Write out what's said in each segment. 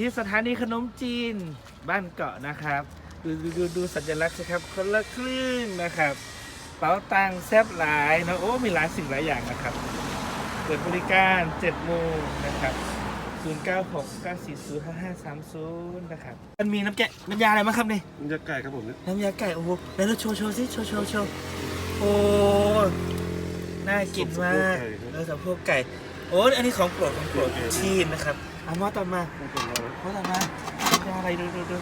ที่สถานีขนมจีนบ้านเกาะนะครับ ดูดูดูดูสัญลักษณ์สิครับคนละครึ่งนะครับเป๋าตังค์แซบหลายนะโอ้มีหลายสิ่งหลายอย่างนะครับเปิดบริการ7โมงนะครับ096 940 5530นะครับมันมีน้ำแกะน้ำยาอะไรบ้างครับนี่มันจะไก่ครับผมเนี่ยน้ำยาไก่โอ้โหไหนเราโชว์โชว์สิโชว์โชว์โชว์โอ้น่ากินมากเออสะโพกไก่โอ้อันนี้ของโปรดของโปรดชีนนะครับ เอามาต่อมาต้องเป็นเรามาต่อมาน้ำยาอะไรดูดูดู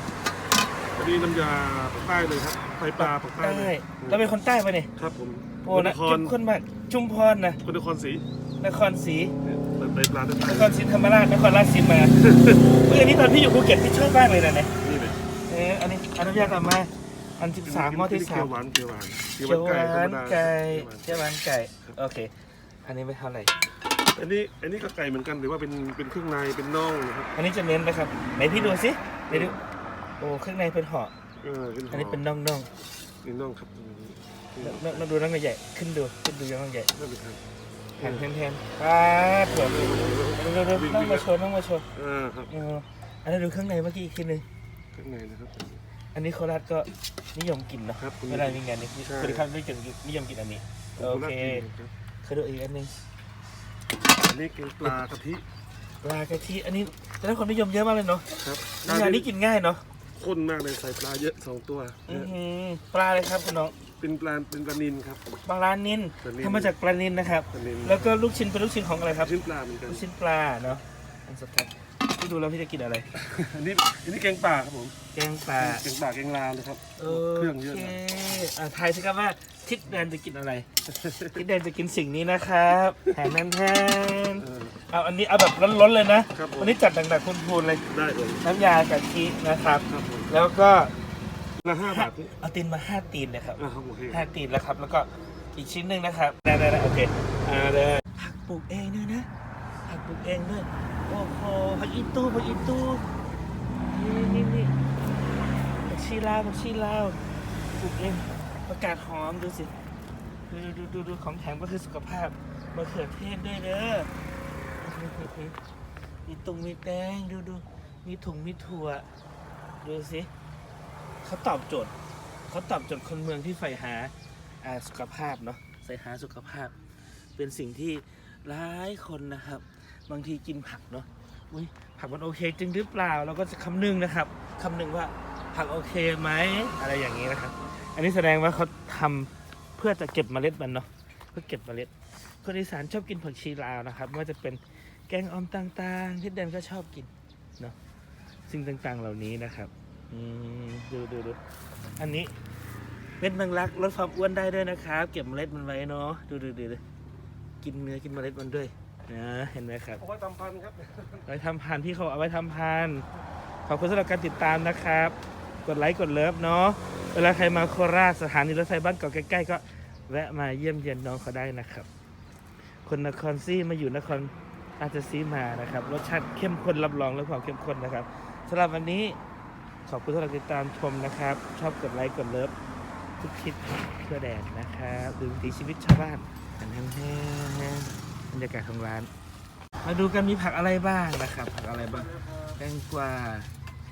อันนี้น้ำยาปากใต้เลยครับไตปลาปากใต้ใต้เลยเราเป็นคนใต้ปะเนี่ยครับผมโอ้คนนนะครเข้มข้นมากชุมพรนะคนนครศรีนครศรีเนี่ยไตปลาไตปลานครศรีธรรมราชนครราชสีมาเฮ้ยอันนี้ตอนพี่อยู่ภูเก็ตพี่ชอบมากเลยนะเนี่ยนี่เลยเอออันนี้อันน้ำยากลับมาอันที่สามหม้อที่สาเขียม วหวานเขียวหวานเขียวหวานธรรมดไก่เขีเขียยววหหวานวานไก่โอเค อันนี้ไม่เท่าไหร่ อันนี้อันนี้ก็ไก่เหมือนกันหรือว่าเป็นเป็นเครื่องในเป็นน่องนะครับอันนี้จะเน้นนะครับไหนพี่ดูสิไหนดูโอ้ข้างในเป็นห่อเออเป็นอันนี้เป็นน่องน่องเป็นน่องครับน่องน่องน่องดูน่องใหญ่ขึ้นดูขึ้นดูยังน่องใหญ่นั่นเป็นครับหันแทนแทนป้าดเผื่อดูดูดูดูน่องมาโชว์น่องมาโชว์อ่าครับเอออันนี้นดูข้างในเมื่อกี้อีกทีหนึงข้างในนะครับ อันนี้โคราชก็นิยมกินเนาะครับเวลามีงานนี้ใช่คนที่เขานิยมกินนิยมกินอันนี้โอเคครับเคยดูอีกอันหนึง อันนี้แกงปลากะทิ ปลากะทิอันนี้แต่ละคนนิยมเยอะมากเลยเนาะครับงานนี้กินง่ายเนาะข้นมากเลยใส่ปลาเยอะสองตัวอื้อหือปลาเลยครับคุณน้องเป็นปลาเป็นปลานินครับปลานินปลานิลทำมาจากปลานินนะครับปลานินแล้วก็ลูกชิ้นเป็นลูกชิ้นของอะไรครับชิ้นปลาเหมือนกันลูกชิ้นปลาเนาะอันสุดท้ายพี่ดูแล้วพี่จะกินอะไร อันนี้อันนี้แกงป่าครับผม แกงปลาแกงป่าแกงลาวเลยครับโอเครื่องเยอะ เคนะอ่าทายสิครับว่าทิศแดนจะกินอะไร ทิศแดนจะกินสิ่งนี้นะครับแทนแทนแทนเออเอาอันนี้เอาแบบล้นๆเลยนะครับผม วันนี้จัดหนักๆพูนๆเลย ได้เลยน้ำยากะทินะครับ ครับผมแล้วก็ละห้าบาทนี่เอาตีนมาห้าตีนนะครับอ่าครับโอเคห้าตีนแล้วครับ แล้วก็อีกชิ้นหนึ่งนะครับได้ได้ได้โอเคอ่าเลยผักปลูกเองด้วยนะผักปลูกเองด้วยโอ้โหผักอีตู้ผักอีตู้นี่นี่นี่ผักชีลาวผักชีลาว ปลูกเองประกาศหอมดูสิ ดูดูดูดูของแถมก็คือสุขภาพมะเขือเทศด้วยเด้อมีตุงมีแตงดูดูมีถุงมีถั่ว ดูสิเขาตอบโจทย์เขาตอบโจทย์คนเมืองที่ใฝ่หาอ่าสุขภาพเนาะใฝ่หาสุขภาพ เป็นสิ่งที่หลายคนนะครับ บางทีกินผักเนาะอุ้ยผักมันโอเคจริงหรือเปล่า เราก็จะคำนึงนะครับคำนึงว่าผักโอเคไหมอะไรอย่างนี้นะครับ นนี้แสดงว่าเขาทำเพื่อจะเก็บเมล็ดมันเนาะเพื่อเก็บเมล็ด คนอีสานชอบกินผักชีลาวนะครับไม่ว่าจะเป็นแกงออมต่างๆที่เดนก็ชอบกินเนาะสิ่งต่างๆเหล่านี้นะครับอืมดูดูดูอันนี้เม็ดแมงลักลดความอ้วนได้ด้วยนะครับ เก็บเมล็ดมันไว้เนาะดูดูดูดูกินเนื้อกินเมล็ดมันด้วยนะเห็นไหมครับ เอาไว้ตำพันครับเอาไว้ทำพันธุ์ที่เขาเอาไว้ทำพันธุ์ขอบคุณสำหรับการติดตามนะครับ กดไลค์กดเลิฟเนาะ เวลาใครมาโคราชสถานีรถไฟบ้านเก่าใกล้ๆก็แวะมาเยี่ยมเยียนน้องเขาได้นะครับ คนนครซีมาอยู่นครราชสีมานะครับรสชาติเข้มข้นรับรองและความเข้มข้นนะครับสำหรับวันนี้ขอบคุณสำหรับติดตามชมนะครับ ชอบกดไลค์กดเลิฟทุกคลิปเพื่อแดนนะครับดูวิถีชีวิตชาวบ้านอันแห้งๆบรรยากาศของร้าน มาดูกันมีผักอะไรบ้างนะครับ ผักอะไรบ้างแตงกวา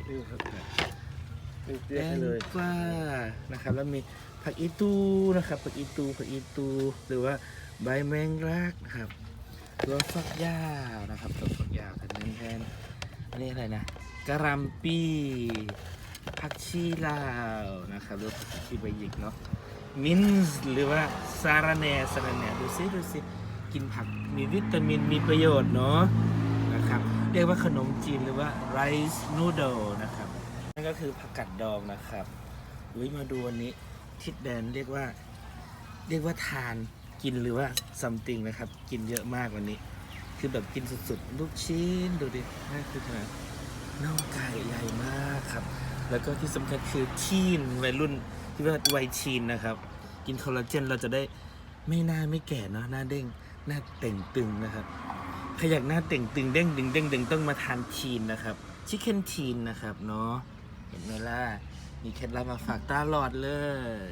นี่ครับ แตเตี้ยงกวานะครับ แล้วมีผักอีตูนะครับผักอีตูผักอีตู หรือว่าใบแมงลักนะครับตัวฝักยาวนะครับตัวฝักยาวแทนแทนอันนี้อะไรนะกระรำปีผักชีลาวนะครับหรือผักชีใบหยิกเนาะมินส์หรือว่าซาราแหน่ซาราแหน่ดูซิดูซิกินผักมีวิตามินมีประโยชน์เนาะนะครับ เรียกว่าขนมจีนหรือว่าไรซ์นูโดนะครับ นั่นก็คือผักกัดดองนะครับอุ้ยมาดูวันนี้ทิดแดนเรียกว่า เรียกว่าทานกินหรือว่าซัมติงนะครับ กินเยอะมากวันนี้ คือแบบกินสุดๆ ลูกชิ้นดูดิน่าคือขนาดน่องไก่ใหญ่มากครับ แล้วก็ที่สำคัญคือทีนวัยรุ่นที่ว่าวัยทีนนะครับ กินคอลลาเจนเราจะได้ไม่หน้าไม่แก่เนาะหน้าเด้งหน้าเต่งตึงนะครับใครอยากหน้าเต่งตึงเด้งดึงเด้งดึงต้องมาทานทีนนะครับชิคเก้นทีนนะครับเนาะ ห็นไหมล่ะมีเคล็ดลับมาฝากตลอดเลย